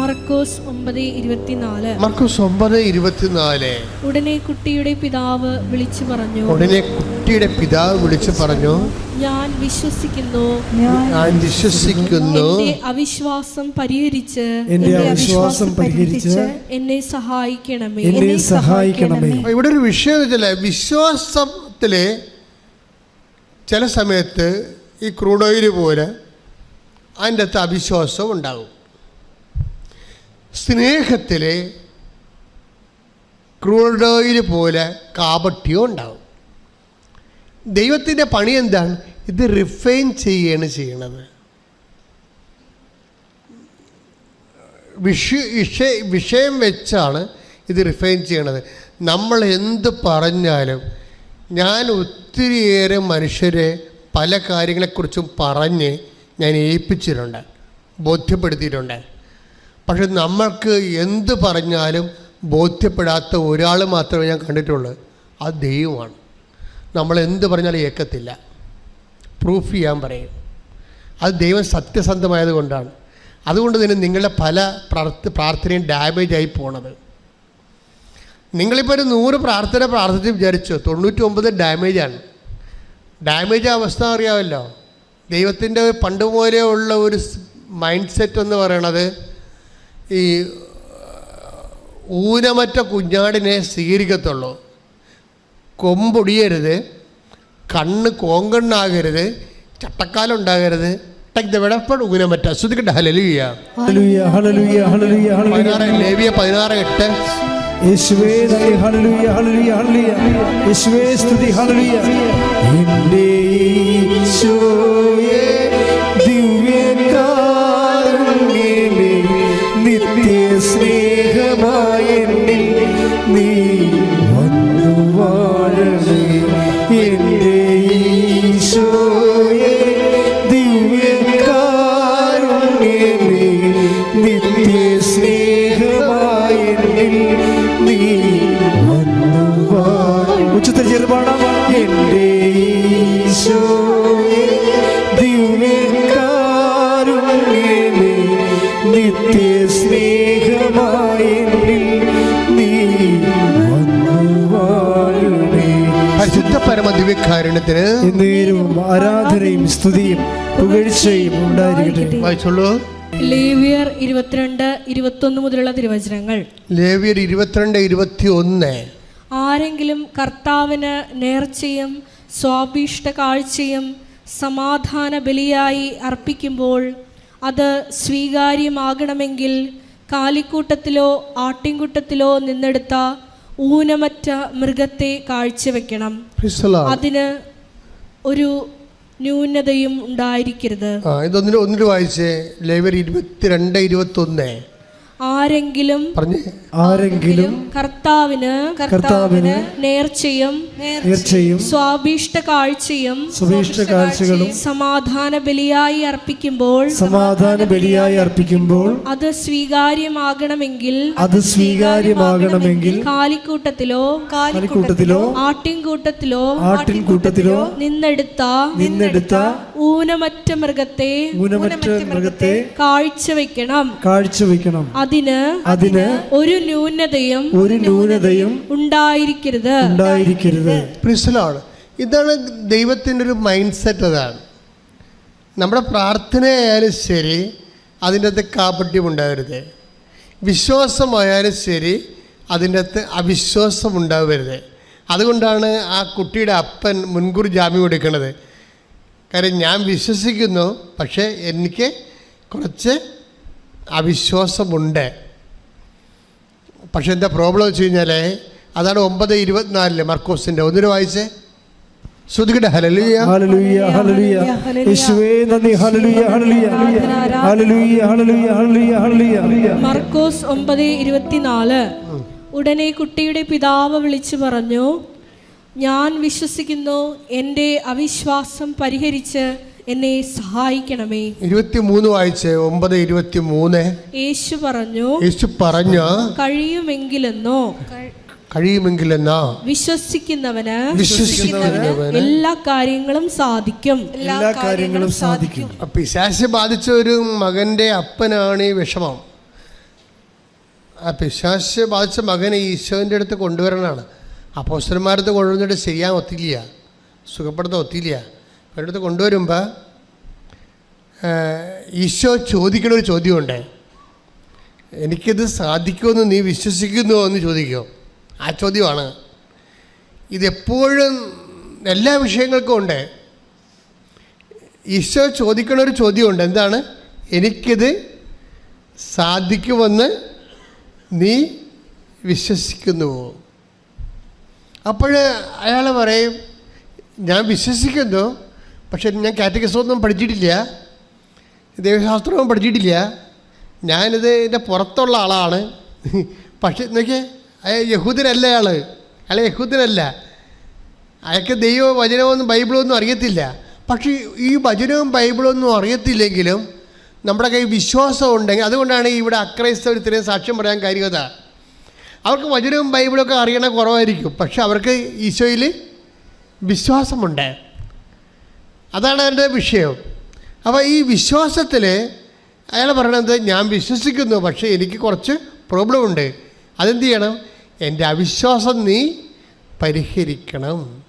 മർക്കോസ് ഒമ്പത് ഇരുപത്തിനാല്. മർക്കോസ് ഒമ്പത് ഇരുപത്തിനാല്. ഉടനെ കുട്ടിയുടെ പിതാവ് വിളിച്ചു പറഞ്ഞു. ഉടനെ കുട്ടിയുടെ പിതാവ് വിളിച്ചു പറഞ്ഞു. ഞാൻ വിശ്വസിക്കുന്നു. ഞാൻ വിശ്വസിക്കുന്നു. അവിശ്വാസം പരിഹരിച്ച് എന്റെ അവിശ്വാസം പരിഹരിച്ച് എന്നെ സഹായിക്കണമേ. എന്നെ സഹായിക്കണമേ. ഇവിടെ ഒരു വിഷയം വിശ്വാസത്തിലെ ചില സമയത്ത് ഈ ക്രൂഡ് ഓയിൽ പോലെ അതിന്റെ അകത്ത് അവിശ്വാസം ഉണ്ടാകും. സ്നേഹത്തിൽ ക്രൂഡോയിൽ പോലെ കാപട്യവും ഉണ്ടാവും. ദൈവത്തിന്റെ പണി എന്താണ്? ഇത് റിഫൈൻ ചെയ്യാണ് ചെയ്യണത്. വിഷ വിഷ വിഷയം വെച്ചാണ് ഇത് റിഫൈൻ ചെയ്യണത്. നമ്മൾ എന്ത് പറഞ്ഞാലും ഞാൻ ഒത്തിരിയേറെ മനുഷ്യരെ പല കാര്യങ്ങളെക്കുറിച്ചും പറഞ്ഞ് ഞാൻ ഏൽപ്പിച്ചിട്ടുണ്ട് ബോധ്യപ്പെടുത്തിയിട്ടുണ്ട്. പക്ഷെ നമ്മൾക്ക് എന്ത് പറഞ്ഞാലും ബോധ്യപ്പെടാത്ത ഒരാൾ മാത്രമേ ഞാൻ കണ്ടിട്ടുള്ളൂ. അത് ദൈവമാണ്. നമ്മൾ എന്ത് പറഞ്ഞാലും ഏക്കത്തില്ല. പ്രൂഫ് ചെയ്യാൻ പറയും. അത് ദൈവം സത്യസന്ധമായതുകൊണ്ടാണ് അതുകൊണ്ട് തന്നെ നിങ്ങളുടെ പല പ്രാർത്ഥ പ്രാർത്ഥനയും ഡാമേജ് ആയി പോണത്. നിങ്ങളിപ്പോൾ ഒരു നൂറ് പ്രാർത്ഥന പ്രാർത്ഥിച്ച് വിചാരിച്ചു തൊണ്ണൂറ്റി ഒമ്പത് ഡാമേജാണ് ഡാമേജ് അവസ്ഥ അറിയാമല്ലോ. ദൈവത്തിന്റെ പണ്ട് പോലെയുള്ള ഉള്ള ഒരു മൈൻഡ് സെറ്റ് എന്ന് പറയണത് ഈ ഊനമറ്റ കുഞ്ഞാടിനെ സ്വീകരിക്കത്തുള്ളൂ. കൊമ്പൊടിയരുത് കണ്ണ് കോങ്കണ്ണാകരുത് ചട്ടക്കാലുണ്ടാകരുത്. ഊനമറ്റ. ഹല്ലേലൂയ. ഹല്ലേലൂയ പതിനാറ് ലേവിയ പതിനാറ് എട്ട്. യേശുവേ ഹല്ലേലൂയ ഹല്ലേലൂയ ഹല്ലേലൂയ. യേശുവേ സ്തുതി. ഹല്ലേലൂയ. എന്റെ ഈശോയേ ദിവ്യകാരുണ്യത്തിന് എന്നേരവും ആരാധനയും സ്തുതിയും പുകഴ്ചയും ഉണ്ടായിരിക്കട്ടെ. വായിച്ചോളൂ. ലേവിയർ ഇരുപത്തിരണ്ട് ഇരുപത്തൊന്ന് മുതലുള്ള തിരുവചനങ്ങൾ. ലേവിയർ ഇരുപത്തിരണ്ട് ഇരുപത്തി ഒന്ന് ആരെങ്കിലും കർത്താവിന് നേർച്ചയും സ്വാഭീഷ്ട കാഴ്ചയും സമാധാന ബലിയായി അർപ്പിക്കുമ്പോൾ അത് സ്വീകാര്യമാകണമെങ്കിൽ കാലിക്കൂട്ടത്തിലോ ആട്ടിൻകൂട്ടത്തിലോ നിന്നെടുത്ത ഊനമറ്റ മൃഗത്തെ കാഴ്ചവെക്കണം. അതിന് ഒരു ന്യൂനതയും ഉണ്ടായിരിക്കരുത്. ആ ഇതൊന്നിന് ഒന്നിട്ട് വായിച്ചേ ലേവിയർ ഇരുപത്തിരണ്ട് ഇരുപത്തി ഒന്ന് ആരെങ്കിലും പറഞ്ഞേ. ആരെങ്കിലും കർത്താവിന് കർത്താവിന് നേർച്ചയും നേർച്ചയും സ്വാഭീഷ്ട കാഴ്ചയും സുഭീഷ്ട കാഴ്ചകളും സമാധാന ബലിയായി അർപ്പിക്കുമ്പോൾ സമാധാന ബലിയായി അർപ്പിക്കുമ്പോൾ അത് സ്വീകാര്യമാകണമെങ്കിൽ അത് സ്വീകാര്യമാകണമെങ്കിൽ കാലിക്കൂട്ടത്തിലോ കാലിക്കൂട്ടത്തിലോ ആട്ടിൻകൂട്ടത്തിലോ ആട്ടിൻകൂട്ടത്തിലോ നിന്നെടുത്ത നിന്നെടുത്ത ഊനമറ്റ മൃഗത്തെ ഊനമറ്റ മൃഗത്തെ കാഴ്ചവെക്കണം. കാഴ്ചവെക്കണം. അതിന് അതിന് ഒരു ന്യൂനതയും ഒരു ന്യൂനതയും ഉണ്ടായിരിക്കരുത്. ഉണ്ടായിരിക്കരുത്. പ്രിസലാണ് ഇതാണ് ദൈവത്തിന്റെ ഒരു മൈൻഡ് സെറ്റ് അതാണ്. നമ്മുടെ പ്രാർത്ഥനയായാലും ശരി അതിന്റെ അകത്ത് കാപട്യം ഉണ്ടാവരുത്. വിശ്വാസമായാലും ശരി അതിന്റെ അകത്ത് അവിശ്വാസം ഉണ്ടാവരുത്. അതുകൊണ്ടാണ് ആ കുട്ടിയുടെ അപ്പൻ മുൻകൂർ ജാമ്യം എടുക്കുന്നത്. കാര്യം ഞാൻ വിശ്വസിക്കുന്നു പക്ഷേ എനിക്ക് കുറച്ച് അവിശ്വാസമുണ്ട്. പക്ഷെ എന്താ പ്രോബ്ലം വെച്ച് കഴിഞ്ഞാൽ അതാണ് ഒമ്പത് ഇരുപത്തിനാലിൽ മർക്കോസിന്റെ ഒന്നിനു വായിച്ചേ? ഹലലുയ യേശുവേ നന്ദി. മർക്കോസ് ഒമ്പത് ഇരുപത്തിനാല്. ഉടനെ കുട്ടിയുടെ പിതാവ് വിളിച്ചു പറഞ്ഞു ഞാൻ വിശ്വസിക്കുന്നു എന്റെ അവിശ്വാസം പരിഹരിച്ച് എന്നെ സഹായിക്കണമേ. ഇരുപത്തി മൂന്ന് വായിച്ചേ ഒമ്പത് ഇരുപത്തി മൂന്ന് യേശു പറഞ്ഞു യേശു പറഞ്ഞു കഴിയുമെങ്കിലെന്നോ? കഴിയുമെങ്കിലെന്നാ? വിശ്വസിക്കുന്നവന് വിശ്വസിക്കുന്നവന് എല്ലാ കാര്യങ്ങളും സാധിക്കും. എല്ലാ കാര്യങ്ങളും സാധിക്കും. പിശാശ് ബാധിച്ച ഒരു മകന്റെ അപ്പനാണ് ഈ വിഷമം. ആ പിശാശ് ബാധിച്ച മകനെ ഈശോന്റെ അടുത്ത് കൊണ്ടുവരണാണ് അപ്പോസ്റ്റന്മാരടുത്ത് കൊണ്ടുവന്നിട്ട് ശരിയാൻ ഒത്തില്ല. സുഖപ്പെടുത്താൻ ഒത്തില്ല. അവരുടെ അടുത്ത് കൊണ്ടുവരുമ്പോൾ ഈശോ ചോദിക്കുന്ന ഒരു ചോദ്യമുണ്ട്. എനിക്കിത് സാധിക്കുമെന്ന് നീ വിശ്വസിക്കുന്നുവോ എന്ന് ചോദിക്കുമോ ആ ചോദ്യമാണ്. ഇതെപ്പോഴും എല്ലാ വിഷയങ്ങൾക്കും ഉണ്ട്. ഈശോ ചോദിക്കുന്ന ഒരു ചോദ്യമുണ്ട്. എന്താണ്? എനിക്കിത് സാധിക്കുമെന്ന് നീ വിശ്വസിക്കുന്നുവോ അപ്പോൾ അയാൾ പറയും ഞാൻ വിശ്വസിക്കുന്നു പക്ഷെ ഞാൻ കാറ്റഗറിസമൊന്നും പഠിച്ചിട്ടില്ല. ദൈവശാസ്ത്രവും പഠിച്ചിട്ടില്ല. ഞാനിത് എന്റെ പുറത്തുള്ള ആളാണ്. പക്ഷേ നോക്കിയേ യഹൂദനല്ല അയാൾ അയാൾ യഹൂദനല്ല. അയാൾക്ക് ദൈവ വചനമൊന്നും ബൈബിളൊന്നും അറിയത്തില്ല. പക്ഷേ ഈ വചനവും ബൈബിളൊന്നും അറിയത്തില്ലെങ്കിലും നമ്മുടെ കയ്യിൽ വിശ്വാസം ഉണ്ടെങ്കിൽ അതുകൊണ്ടാണ് ഇവിടെ അക്രൈസ്തവർ ഇത്രയും സാക്ഷ്യം പറയാൻ കാര്യത അവർക്ക് വചനവും ബൈബിളൊക്കെ അറിയണ കുറവായിരിക്കും. പക്ഷെ അവർക്ക് ഈശോയിൽ വിശ്വാസമുണ്ട്. അതാണ് എന്റെ വിഷയം. അപ്പോൾ ഈ വിശ്വാസത്തിൽ അയാൾ പറയണത് ഞാൻ വിശ്വസിക്കുന്നു പക്ഷേ എനിക്ക് കുറച്ച് പ്രോബ്ലം ഉണ്ട്. അതെന്ത് ചെയ്യണം? എന്റെ അവിശ്വാസം നീ പരിഹരിക്കണം.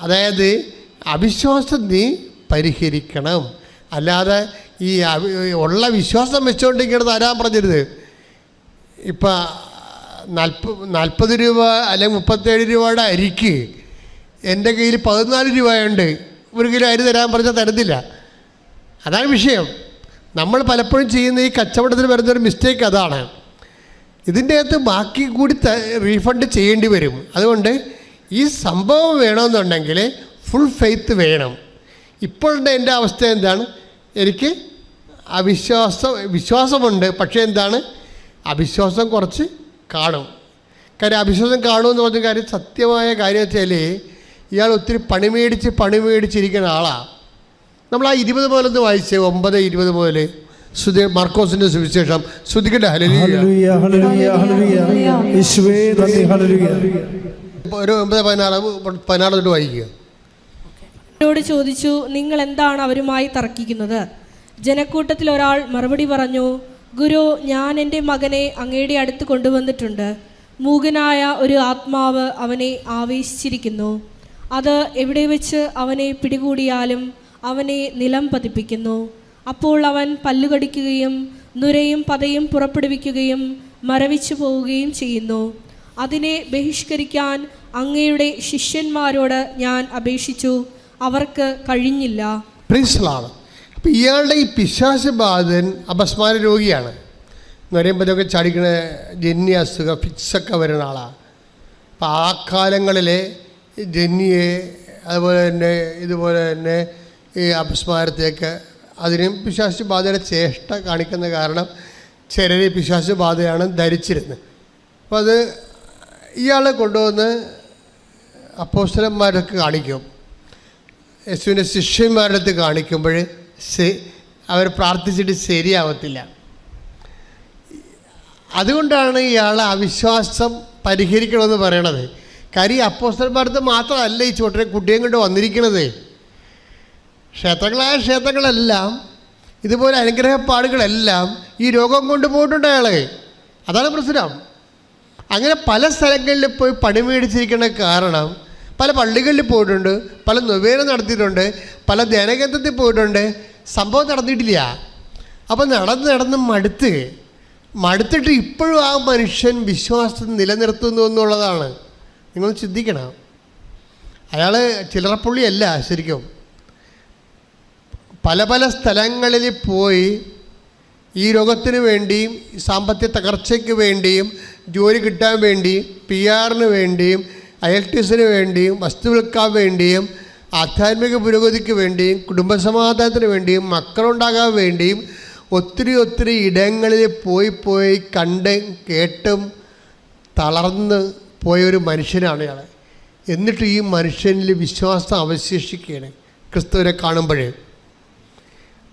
അതായത് അവിശ്വാസം നീ പരിഹരിക്കണം. അല്ലാതെ ഈ ഉള്ള വിശ്വാസം വെച്ചുകൊണ്ട് ഇങ്ങോട്ട് തരാൻ പറഞ്ഞരുത് ഇപ്പം നാൽപ്പ നാൽപ്പത് രൂപ അല്ലെങ്കിൽ മുപ്പത്തേഴ് രൂപയുടെ അരിക്ക് എന്റെ കയ്യിൽ പതിനാല് രൂപയുണ്ട്. ഒരു കിലോ അരി തരാൻ പറഞ്ഞാൽ തരത്തില്ല അതാണ് വിഷയം. നമ്മൾ പലപ്പോഴും ചെയ്യുന്ന ഈ കച്ചവടത്തിൽ വരുന്നൊരു മിസ്റ്റേക്ക് അതാണ്. ഇതിന്റെ അകത്ത് ബാക്കി കൂടി റീഫണ്ട് ചെയ്യേണ്ടി വരും. അതുകൊണ്ട് ഈ സംഭവം വേണമെന്നുണ്ടെങ്കിൽ ഫുൾ ഫെയ്ത്ത് വേണം. ഇപ്പോഴത്തെ എന്റെ അവസ്ഥ എന്താണ്? എനിക്ക് അവിശ്വാസം വിശ്വാസമുണ്ട്. പക്ഷേ എന്താണ്? അവിശ്വാസം കുറച്ച് കാണും. കാര്യം അവിശ്വാസം കാണുമെന്ന് പറഞ്ഞ കാര്യം സത്യമായ കാര്യം വെച്ചാൽ ഇയാൾ ഒത്തിരി പണി മേടിച്ച് പണി മേടിച്ചിരിക്കുന്ന ആളാണ് നമ്മൾ ആ ഇരുപത് മുതലൊന്ന് വായിച്ചേ ഒമ്പത് ഇരുപത് മുതൽ സുധി മാർക്കോസിന്റെ സുവിശേഷം. ശ്രുതിക്കട്ടെ ഹല്ലേലൂയ. ഹല്ലേലൂയ ഹല്ലേലൂയ യേശുവേ നന്ദി ഹല്ലേലൂയ. ഒരു ഒമ്പത് പതിനാറ് പതിനാറ് തൊട്ട് വായിക്കുക. അവരോട് ചോദിച്ചു നിങ്ങൾ എന്താണ് അവരുമായി തർക്കിക്കുന്നത്? ജനക്കൂട്ടത്തിൽ ഒരാൾ മറുപടി പറഞ്ഞു ഗുരു ഞാൻ എന്റെ മകനെ അങ്ങയുടെ അടുത്ത് കൊണ്ടുവന്നിട്ടുണ്ട്. മൂകനായ ഒരു ആത്മാവ് അവനെ ആവേശിച്ചിരിക്കുന്നു. അത് എവിടെ വെച്ച് അവനെ പിടികൂടിയാലും അവനെ നിലം പതിപ്പിക്കുന്നു. അപ്പോൾ അവൻ പല്ലുകടിക്കുകയും നുരയും പതയും പുറപ്പെടുവിക്കുകയും മരവിച്ചു പോവുകയും ചെയ്യുന്നു. അതിനെ ബഹിഷ്കരിക്കാൻ അങ്ങയുടെ ശിഷ്യന്മാരോട് ഞാൻ അപേക്ഷിച്ചു. അവർക്ക് കഴിഞ്ഞില്ല. പ്രിൻസിലാണ് അപ്പം ഇയാളുടെ ഈ പിശാശ ബാധൻ അപസ്മാര രോഗിയാണ്. എന്ന് പറയുമ്പോൾ ഇതൊക്കെ ചടിക്കണ ജന്യ അസുഖം ഫിക്സൊക്കെ വരുന്ന ആളാണ് അപ്പം ആ കാലങ്ങളിലെ ജന്യെ അതുപോലെ തന്നെ ഇതുപോലെ തന്നെ ഈ അപസ്മാരത്തേക്ക് അതിനും പിശാശു ബാധയുടെ ചേഷ്ട കാണിക്കുന്ന കാരണം ചിലരെ പിശാശു ബാധയാണ് ധരിച്ചിരുന്നത്. അപ്പോൾ അത് ഇയാളെ കൊണ്ടുവന്ന് അപ്പോസ്റ്റലന്മാരൊക്കെ കാണിക്കും. യേശുവിന്റെ ശിഷ്യന്മാരുടെ അടുത്ത് കാണിക്കുമ്പോൾ അവർ പ്രാർത്ഥിച്ചിട്ട് ശരിയാവത്തില്ല. അതുകൊണ്ടാണ് ഇയാളെ അവിശ്വാസം പരിഹരിക്കണമെന്ന് പറയണത്. കാര്യം അപ്പോസ്റ്റർമാർക്ക് മാത്രമല്ല ഈ ചോട്ടരെ കുട്ടിയും കൊണ്ട് വന്നിരിക്കുന്നത് ക്ഷേത്രങ്ങളായ ക്ഷേത്രങ്ങളെല്ലാം ഇതുപോലെ അനുഗ്രഹപ്പാടുകളെല്ലാം ഈ രോഗം കൊണ്ട് പോയിട്ടുണ്ട് അയാൾ അതാണ് പ്രശ്നം. അങ്ങനെ പല സ്ഥലങ്ങളിൽ പോയി പണി മേടിച്ചിരിക്കുന്ന കാരണം പല പള്ളികളിൽ പോയിട്ടുണ്ട് പല നൊവേന നടത്തിയിട്ടുണ്ട് പല ധ്യാനകേന്ദ്രത്തിൽ പോയിട്ടുണ്ട്. സംഭവം നടന്നിട്ടില്ല. അപ്പം നടന്ന് നടന്ന് മടുത്ത് മടുത്തിട്ട് ഇപ്പോഴും ആ മനുഷ്യൻ വിശ്വാസം നിലനിർത്തുന്നു എന്നുള്ളതാണ്. നിങ്ങൾ ചിന്തിക്കണം. അയാൾ ചില്ലറപ്പുള്ളിയല്ല ശരിക്കും. പല പല സ്ഥലങ്ങളിൽ പോയി ഈ രോഗത്തിന് വേണ്ടിയും സാമ്പത്തിക തകർച്ചയ്ക്ക് വേണ്ടിയും ജോലി കിട്ടാൻ വേണ്ടി പി ആറിന് വേണ്ടിയും എസിന് വേണ്ടിയും വസ്തു വിൽക്കാൻ വേണ്ടിയും ആധ്യാത്മിക പുരോഗതിക്ക് വേണ്ടിയും കുടുംബസമാധാനത്തിന് വേണ്ടിയും മക്കളുണ്ടാകാൻ വേണ്ടിയും ഒത്തിരി ഒത്തിരി ഇടങ്ങളിൽ പോയി പോയി കണ്ട് കേട്ടും തളർന്ന് പോയ ഒരു മനുഷ്യനാണ് ഇയാൾ എന്നിട്ട് ഈ മനുഷ്യനിൽ വിശ്വാസം അവശേഷിക്കുകയാണ് ക്രിസ്തുവിനെ കാണുമ്പോഴേ.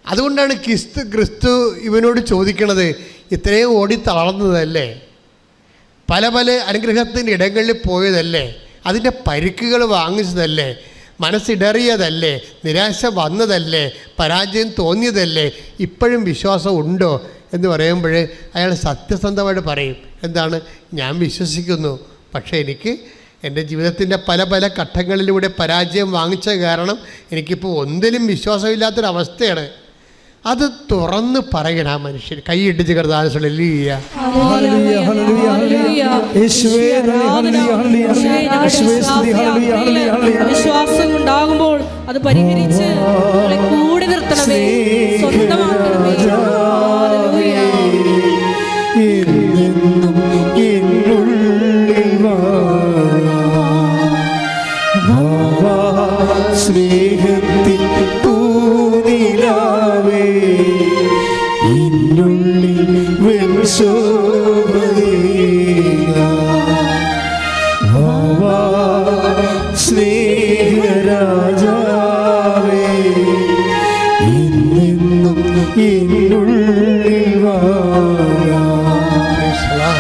അതുകൊണ്ടാണ് ക്രിസ്തു ക്രിസ്തു ഇവനോട് ചോദിക്കണത് ഇത്രയും ഓടി തളർന്നതല്ലേ? പല പല അനുഗ്രഹത്തിന്റെ ഇടങ്ങളിൽ പോയതല്ലേ? അതിന്റെ പരിക്കുകൾ വാങ്ങിച്ചതല്ലേ? മനസ്സിടറിയതല്ലേ? നിരാശ വന്നതല്ലേ? പരാജയം തോന്നിയതല്ലേ? ഇപ്പോഴും വിശ്വാസം ഉണ്ടോ? എന്ന് പറയുമ്പോൾ അയാൾ സത്യസന്ധമായിട്ട് പറയും. എന്താണ്? ഞാൻ വിശ്വസിക്കുന്നു. പക്ഷേ എനിക്ക് എന്റെ ജീവിതത്തിന്റെ പല പല ഘട്ടങ്ങളിലൂടെ പരാജയം വാങ്ങിച്ച കാരണം എനിക്കിപ്പോൾ ഒന്നിലും വിശ്വാസമില്ലാത്തൊരവസ്ഥയാണ് അത് തുറന്ന് പറയണം ആ മനുഷ്യൻ കൈയിട്ടിച്ച് കർത്താനുസരിച്ച് ഹല്ലേലൂയ, ഹല്ലേലൂയ, ഹല്ലേലൂയ. യേശുവേ ഹല്ലേലൂയ, ഹല്ലേലൂയ. യേശുവേ സ്തുതി, ഹല്ലേലൂയ, ഹല്ലേലൂയ, ഹല്ലേലൂയ. വിശ്വാസം ഉണ്ടാകുമ്പോൾ അത് പരിഹരിച്ച് കൂടി കൂടെ നിർത്തണമേ സ്വന്തമാക്കണമേ